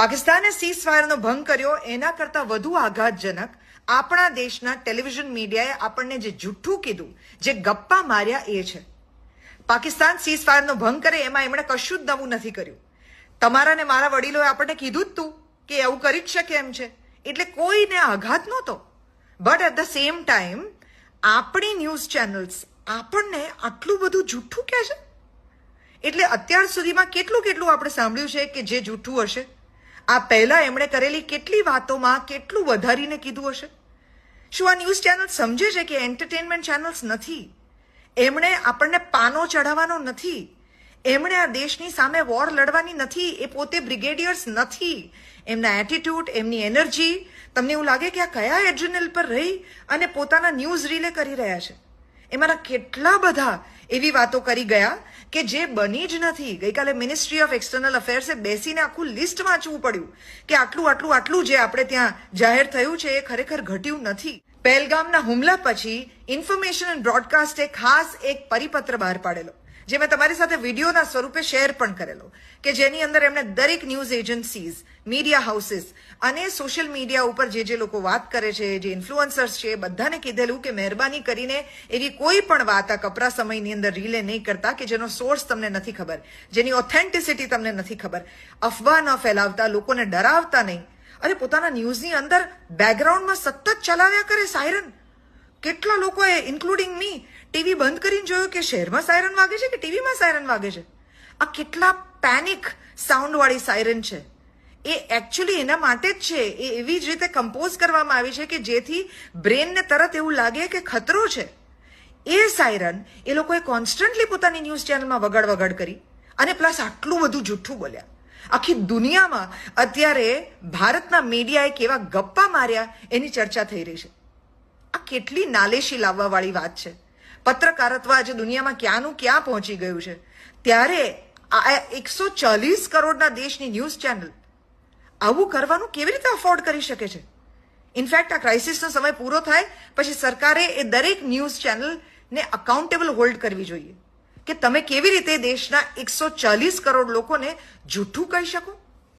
પાકિસ્તાને સીઝ ફાયરનો ભંગ કર્યો, એના કરતાં વધુ આઘાતજનક આપણા દેશના ટેલિવિઝન મીડિયાએ આપણને જે જુઠ્ઠું કીધું, જે ગપ્પા માર્યા એ છે. પાકિસ્તાન સીઝ ફાયરનો ભંગ કરે એમાં એમણે કશું જ નવું નથી કર્યું. તમારા ને મારા વડીલોએ આપણને કીધું જ તું કે એવું કરી જ શકે એમ છે. એટલે કોઈને આઘાત નહોતો. But at the same time આપણી ન્યૂઝ ચેનલ્સ આપણને આટલું બધું જુઠ્ઠું કહે છે? એટલે અત્યાર સુધીમાં કેટલું કેટલું આપણે સાંભળ્યું છે કે જે જૂઠું હશે? આ પહેલા એમણે કરેલી કેટલી વાતોમાં કેટલું વધારીને કીધું હશે? શું આ ન્યૂઝ ચેનલ સમજે છે કે એન્ટરટેનમેન્ટ ચેનલ્સ નથી? એમણે આપણને પાનો ચઢાવવાનો નથી. એમણે આ દેશની સામે વોર લડવાની નથી. એ પોતે બ્રિગેડિયર્સ નથી. એમના એટીટ્યુડ એમની એનર્જી તમને એવું લાગે કે આ કયા એડ્રિનલ પર રહી અને પોતાના ન્યૂઝ રીલે કરી રહ્યા છે? એમાંના કેટલા બધા એવી વાતો કરી ગયા કે જે બની જ નથી. ગઈકાલે મિનિસ્ટ્રી ઓફ એક્સટર્નલ અફેર્સે બેસીને આખું લિસ્ટ વાંચવું પડ્યું કે આટલું આટલું આટલું જે આપણે ત્યાં જાહેર થયું છે એ ખરેખર ઘટ્યું નથી. પહેલગામના હુમલા પછી ઇન્ફોર્મેશન એન્ડ બ્રોડકાસ્ટે ખાસ એક પરિપત્ર બહાર પાડેલો. જે મેં તમારી સાથે વિડીયોના સ્વરૂપે શેર પણ કરેલો, કે જેની અંદર એમણે દરેક ન્યૂઝ એજન્સીઝ, મીડિયા હાઉસીસ અને સોશિયલ મીડિયા ઉપર જે જે લોકો વાત કરે છે, જે ઇન્ફ્લુઅન્સર્સ છે બધાને કીધેલું કે મહેરબાની કરીને એવી કોઈ પણ વાત આ કપરા સમયની અંદર રિલે નહીં કરતા, કે જેનો સોર્સ તમને નથી ખબર, જેની ઓથેન્ટિસિટી તમને નથી ખબર. અફવા ન ફેલાવતા, લોકોને ડરાવતા નહીં. અને પોતાના ન્યૂઝની અંદર બેકગ્રાઉન્ડમાં સતત ચલાવ્યા કરે સાયરન કેટલા લોકોએ ઇન્ક્લુડિંગ મી ટીવી બંધ કરીને જોયું કે શહેરમાં સાયરન વાગે છે કે ટીવીમાં સાયરન વાગે છે? આ કેટલા પેનિક સાઉન્ડવાળી સાયરન છે. એ એકચ્યુઅલી એના માટે જ છે. એ એવી જ રીતે કમ્પોઝ કરવામાં આવી છે કે જેથી બ્રેનને તરત એવું લાગે કે ખતરો છે. એ સાયરન એ લોકોએ કોન્સ્ટન્ટલી પોતાની ન્યૂઝ ચેનલમાં વગડ વગડ કરી અને પ્લસ આટલું બધું જૂઠું બોલ્યા. આખી દુનિયામાં અત્યારે ભારતના મીડિયાએ કેવા ગપ્પા માર્યા એની ચર્ચા થઈ રહી છે. આ કેટલી નાલેશી લાવવાવાળી વાત છે. પત્રકારત્વ આજે દુનિયામાં ક્યાંનું ક્યાં પહોંચી ગયું છે? ત્યારે આ એકસો ચાલીસ કરોડના દેશની ન્યૂઝ ચેનલ આવું કરવાનું કેવી રીતે અફોર્ડ કરી શકે છે? ઇનફેક્ટ આ ક્રાઇસિસનો સમય પૂરો થાય, પછી સરકારે એ દરેક ન્યૂઝ ચેનલને અકાઉન્ટેબલ હોલ્ડ કરવી જોઈએ. કે તમે કેવી રીતે દેશના એકસો ચાલીસ કરોડ લોકોને જૂઠું કહી શકો?